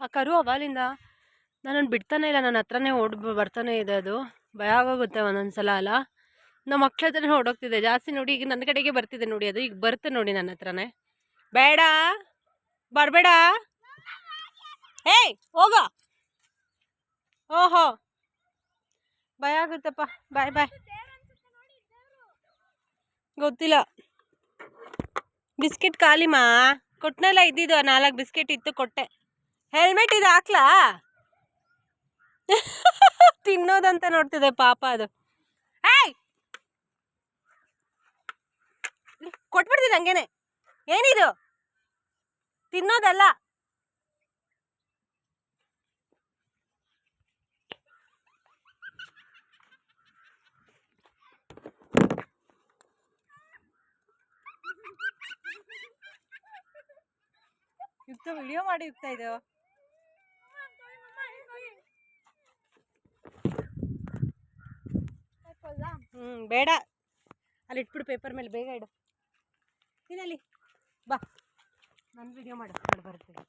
ಆ ಕರು ಅವಾಲಿಂದ ನನ್ನನ್ನು ಬಿಡ್ತಾನೆ ಇಲ್ಲ, ನನ್ನ ಹತ್ರನೇ ಓಡ್ ಬರ್ತಾನೆ ಇದೆ ಅದು. ಭಯ ಆಗೋಗುತ್ತೆ ಒಂದೊಂದು ಸಲ ಅಲ್ಲ? ನಮ್ಮ ಮಕ್ಳ ಹತ್ರನೇ ಓಡೋಗ್ತಿದೆ. ಜಾಸ್ತಿ ನೋಡಿ ಈಗ ನನ್ನ ಕಡೆಗೆ ಬರ್ತಿದೆ ನೋಡಿ ಅದು. ಈಗ ಬರುತ್ತೆ ನೋಡಿ ನನ್ನ ಹತ್ರನೇ. ಬೇಡ. ಬರಬೇಡ. ಏಯ್, ಹೋಗ. ಓಹೋ. ಭಯ ಆಗುತ್ತಪ್ಪ. ಬಾಯ್ ಬಾಯ್. ಗೊತ್ತಿಲ್ಲ. ಬಿಸ್ಕೆಟ್ ಖಾಲಿಮಾ ಕೊಟ್ಟನೆಲ್ಲ ಇದ್ದಿದ್ದು ನಾಲ್ಕು ಬಿಸ್ಕೆಟ್ ಇತ್ತು, ಕೊಟ್ಟೆ. ಹೆಲ್ಮೆಟ್ ಇದು ಹಾಕ್ಲಾ? ತಿನ್ನೋದಂತ ನೋಡ್ತಿದೆ ಪಾಪ ಅದು. ಕೊಟ್ಬಿಡ್ತೀನಿ ಹಂಗೇನೆ. ಏನಿದು? ತಿನ್ನೋದಲ್ಲ. ಯುಕ್ತ ವಿಡಿಯೋ ಮಾಡಿ ಯುಕ್ತ ಇದು. ಹ್ಞೂ ಬೇಡ. ಅಲ್ಲಿ ಇಟ್ಬಿಡು ಪೇಪರ್ ಮೇಲೆ ಬೇಗ ಇಡು. ತಿನ್ನಲ್ಲಿ ಬಾ. ನನ್ನ ವಿಡಿಯೋ ಮಾಡು. ಮಾಡಿ ಬರ್ತೀನಿ.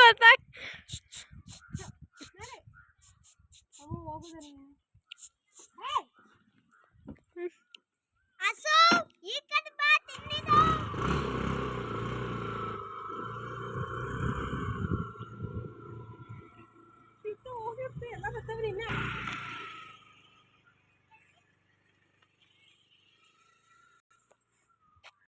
ಗೊತ್ತಾಗ